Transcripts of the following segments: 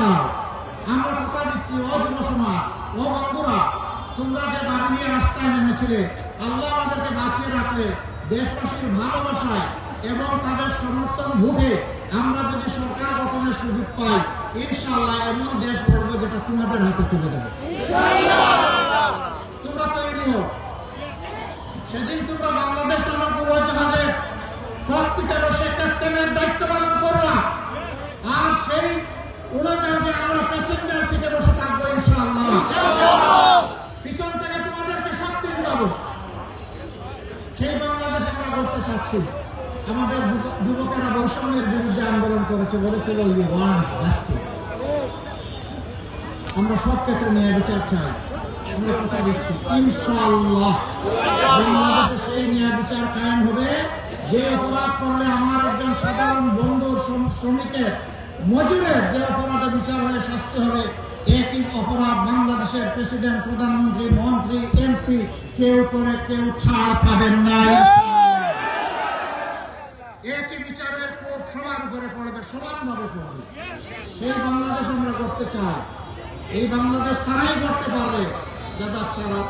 দাও। আমরা কথা দিচ্ছি, ও যুব ও বন্ধুরা, তোমরা যে দাবি নিয়ে রাস্তায় নেমেছিলে, আল্লাহ আমাদেরকে বাঁচিয়ে রাখলে দেশবাসীর ভালোবাসায় এবং তাদের সমর্থন ভোটে আমরা যদি সরকার গঠনের সুযোগ পাই, ইনশাআল্লাহ এমন দেশ গড়বো যেটা তোমাদের হাতে তুলে দেবে। তোমরা তৈরি হোক সেদিন তোমরা বাংলাদেশ সেই বাংলাদেশ আমরা করতে চাচ্ছি। আমাদের যুবকেরা বৈষম্যের বিরুদ্ধে আন্দোলন করেছে বলেছিল আমরা সব ক্ষেত্রে ন্যায় বিচার চাই। আমরা কথা দিচ্ছি, ইনশাআল্লাহ। বাংলাদেশে সেই ন্যায় বিচার কায়েম হবে। যে অপরাধ করলে আমার একজন সাধারণ শ্রম- শ্রমিকের মজুরের যে অপরাধে বিচার হয়ে শাস্তি হবে অপরাধ বাংলাদেশের প্রেসিডেন্ট, প্রধানমন্ত্রী, মন্ত্রী, এমপি, কেউ করে কেউ ছাড় পাবেন না। একই বিচারের কোপ সবার উপরে পড়বে সমানভাবে পড়বে সেই বাংলাদেশ আমরা করতে চাই। এই বাংলাদেশ তারাই করতে পারবে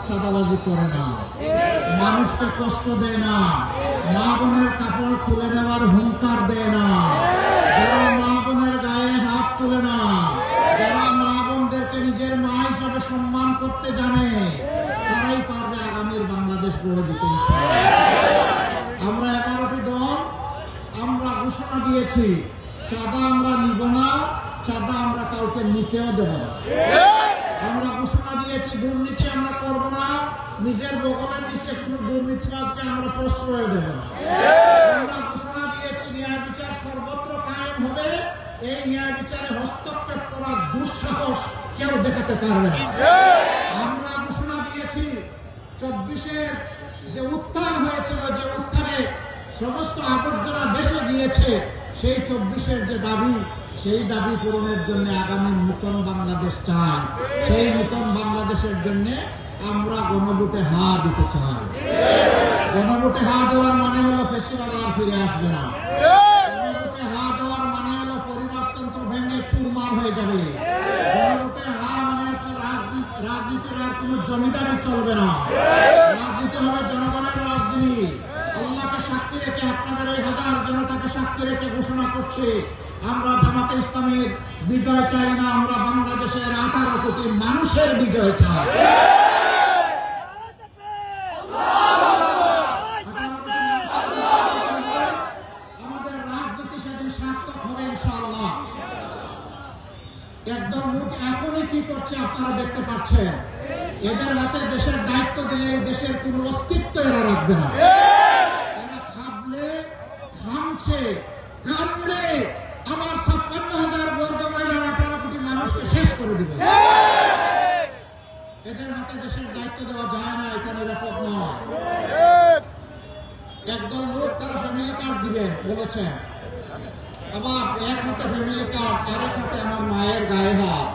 চাঁদাবাজি করে না। মানুষকে কষ্ট দেয় না। মা বোনের কাপড় খুলে নেওয়ার হুঙ্কার দেয় না। যারা মা বোনের গায়ে হাত তুলে না যারা মা বোনদেরকে নিজের মা হিসাবে সম্মান করতে জানে তারাই পারবে আগামীর বাংলাদেশ গড়ে দিতে ইনশাআল্লাহ। আমরা এগারোটি দল আমরা ঘোষণা দিয়েছি চাঁদা আমরা নিব না চাঁদা আমরা কাউকে নিতেও দেব না। আমরা ঘোষণা দিয়েছি, দুর্নীতি আমরা করব না। নিজের বগলের নিচে কোনো দুর্নীতিবাদকে আমরা প্রশ্রয় দেব না। আমরা ঘোষণা দিয়েছি, ন্যায় বিচার সর্বত্র কায়েম হবে। এই ন্যায় বিচারে হস্তক্ষেপ করার দুঃসাহস কেউ দেখাতে পারবে না। আমরা ঘোষণা দিয়েছি, চব্বিশের যে উত্থান হয়েছিল, যে উত্থানে সমস্ত আবর্জনা দেশে গিয়েছে সেই চব্বিশের যে দাবি, সেই দাবি পূরণের জন্য আগামী নূতন বাংলাদেশ চাই। সেই নূতন বাংলাদেশের জন্য আমরা গণভোটে হা দিতে চাই। গণভোটে হা দেওয়ার মানে হলো ফেস্টিভ্যাল আর ফিরে আসবে না। গণভোটে হা দেওয়ার মানে হলো পরিবারতন্ত্র ভেঙে চুরমার হয়ে যাবে। গণভোটে হা মানে হচ্ছে রাজনীতি রাজনীতির আর কোনো জমিদারি চলবে না রাজনীতি হবে জনগণের রাজনীতি আল্লাহকে সাক্ষী রেখে আপনাদের এই হাজার জনতাকে সাক্ষী ঘোষণা করছে, আমরা জামাতে ইসলামের বিজয় চাই না, আমরা বাংলাদেশের আঠারো কোটি মানুষের বিজয় চাই। আপনারা দেখতে পাচ্ছেন। এদের হাতে দেশের দায়িত্ব দিলে দেশের কোন অস্তিত্ব এরা রাখবে না এরা খাবলে খামছে কামড়ে আমার ছাপ্পান্ন হাজার বর্গ মাইলের আঠারো কোটি মানুষকে শেষ করে দিবে এদের হাতে দেশের দায়িত্ব দেওয়া যায় না, এটা নিরাপদ নয়। একদল লোক তারা ফ্যামিলি কার্ড দিবেন বলেছেন। আবার এক হাতে ফ্যামিলি কার্ড আরেক হাতে আমার মায়ের গায়ে হাত।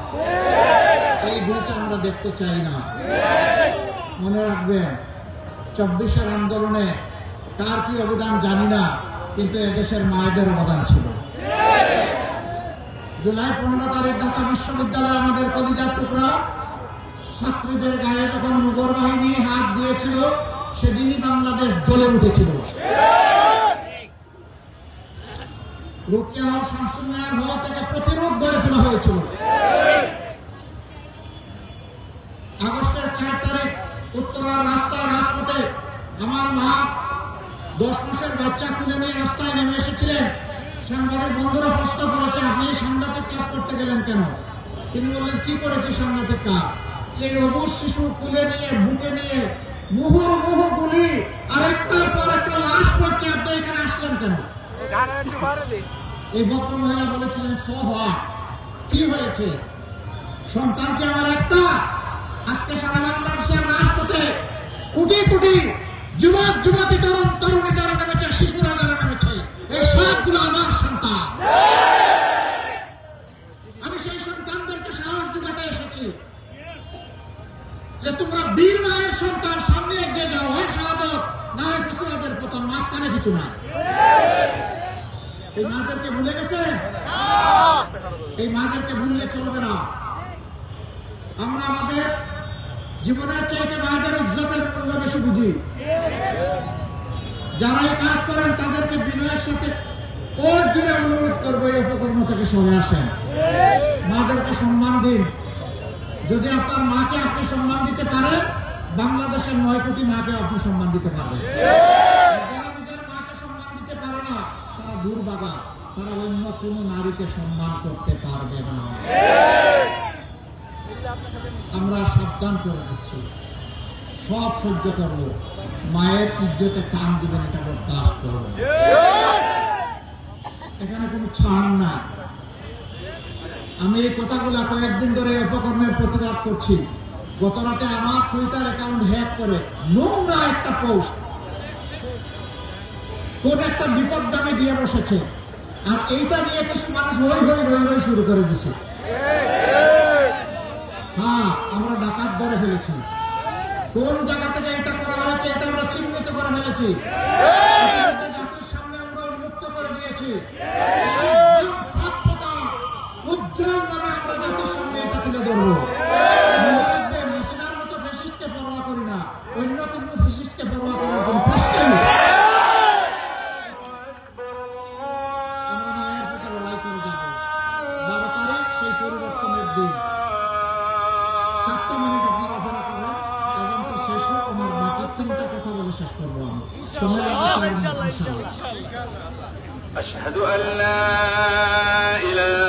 এই দুইটা আমরা দেখতে চাই না। মনে রাখবেন, চব্বিশের আন্দোলনে তার কি অবদান জানি না, কিন্তু এদেশের মায়েদের অবদান ছিল। জুলাই পনেরো তারিখ ঢাকা বিশ্ববিদ্যালয়ে আমাদের কলিজার টুকরা ছাত্রীদের গায়ে যখন মুগর বাহিনী হাত দিয়েছিল, সেদিনই বাংলাদেশ জ্বলে উঠেছিল। আমার মা দশ বাচ্চা নিয়ে রাস্তায় নেমে এসেছিলেন। করেছে, আপনি করতে গেলেন কেন? তিনি কি করেছি সাংঘাতিক কাজ সেই অবুজ শিশু তুলে নিয়ে, বুকে নিয়ে, মুহুর মুহু গুলি আর একটার পর একটা লাশ পড়ছে আপনি এখানে আসলেন কেন? এই ভদ্র মহিলা বলেছিলেন সো হওয়া কি হয়েছে? সন্তানকে আমার একটা? আজকে সারা বাংলাদেশের রাজপথে কোটি কোটি যুবক, যুবতী তরুণ কিছু না এই মাদেরকে ভুলে গেছেন? এই মাদেরকে ভুললে চলবে না। আমরা আমাদের জীবনের চাইতে মায়েদের ইজ্জতের মূল্য বেশি বুঝি। যারা এই কাজ করেন, তাদেরকে বিনয়ের সাথে ওর জুড়ে অনুরোধ করব, এই উপকর্ম থেকে সরে আসেন। মাদেরকে সম্মান দিন। যদি আপনার মাকে আপনি সম্মান দিতে পারেন, বাংলাদেশের নয় কোটি মাকে আপনি সম্মান দিতে পারবেন আর যারা নিজের মাকে সম্মান দিতে পারে না তারা দুর্বাগা তারা অন্য কোনো নারীকে সম্মান করতে পারবে না। আমরা সাবধান করে দিচ্ছি। সব সহ্য করব মায়ের ইজ্জতে টান দিবেন, এটা বরদাস্ত করব এখানে কোনো ছাড় নাই। আমি এই কথাগুলো কয়েকদিন ধরে এই উপকরণের প্রতিবাদ করছি। গত রাতে আমার টুইটার অ্যাকাউন্ট হ্যাক করে নোংরা একটা পোস্ট কোন একটা বিপদ দামে দিয়ে বসেছে। আর এইটা নিয়ে কিছু মানুষ হই হই রই রই শুরু করে দিছে। হ্যাঁ আমরা ডাকাত ধরে ফেলেছি। কোন জায়গা থেকে এটা করা হয়েছে, এটা আমরা চিহ্নিত করে ফেলেছি। জাতির সামনে আমরা উন্মুক্ত করে দিয়েছি। أشهد أن لا إله